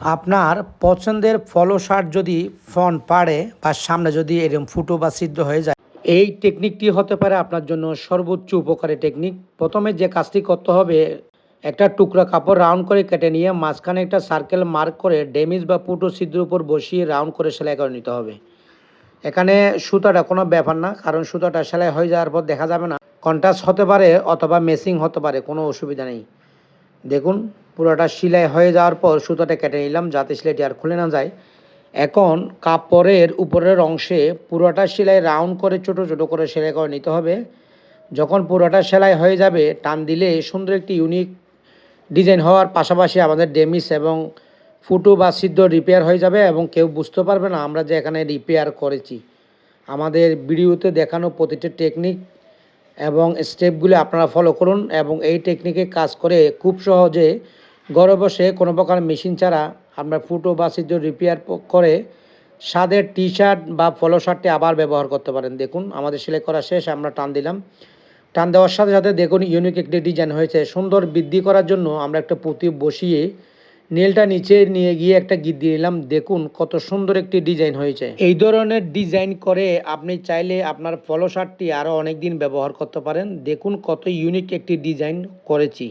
আপনার পছন্দের follow shirt যদি ফ্রন্ট পাড়ে বা সামনে যদি এরকম ফুটো বা সিদ্ধ হয়ে যায়, এই টেকনিকটি হতে পারে আপনার জন্য সর্বোচ্চ উপকারী টেকনিক প্রথমে যে কাজটি করতে হবে, একটা টুকরা কাপড় রাউন্ড করে কেটে নিয়ে মাঝখানে একটা সার্কেল মার্ক করে ড্যামেজ বা ফুটো ছিদ্রের উপর বসিয়ে রাউন্ড করে সেলাই করে নিতে হবে। এখানে সুতাটা কোনো ব্যাপার না, কারণ সুতাটা সেলাই হয়ে যাওয়ার পর দেখা যাবে না। কন্ট্রাস্ট হতে পারে অথবা মেসিং হতে পারে, কোনো অসুবিধা নেই। দেখুন, পুরোটা সেলাই হয়ে যাওয়ার পর সুতাটা কেটে নিলাম, যাতে সেলাইটি আর খুলে না যায়। এখন কাপড়ের উপরের অংশে পুরোটা সেলাই রাউন্ড করে, ছোট ছোট করে সেলাই করে নিতে হবে। যখন পুরোটা সেলাই হয়ে যাবে, টান দিলে সুন্দর একটি ইউনিক ডিজাইন হওয়ার পাশাপাশি আমাদের ডেমিস এবং ফুটো বা সিদ্ধ রিপেয়ার হয়ে যাবে এবং কেউ বুঝতে পারবে না, আমরা যে এখানে রিপেয়ার করেছি। আমাদের ভিডিওতে দেখানো প্রতিটি টেকনিক এবং স্টেপগুলি আপনারা ফলো করুন এবং এই টেকনিকে কাজ করে খুব সহজে ঘরে বসে কোনো প্রকার মেশিন ছাড়া আমরা ফুটো বা সিদ্ধ রিপেয়ার করে স্বাদের টি শার্ট বা ফলো শার্টটি আবার ব্যবহার করতে পারেন। দেখুন, আমাদের সেলাই করা শেষ, আমরা টান দিলাম। টান দেওয়ার সাথে সাথে দেখুন ইউনিক একটি ডিজাইন হয়েছে। সুন্দর বৃদ্ধি করার জন্য আমরা একটা পুঁতি বসিয়ে নীলটা নিচে নিয়ে গিয়ে একটা গিট দিয়ে নিলাম। দেখুন কত সুন্দর একটি ডিজাইন হয়েছে। এই ধরনের ডিজাইন করে আপনি চাইলে আপনার পলো শার্টটি আরও অনেক দিন ব্যবহার করতে পারেন। দেখুন কত ইউনিক একটি ডিজাইন করেছি।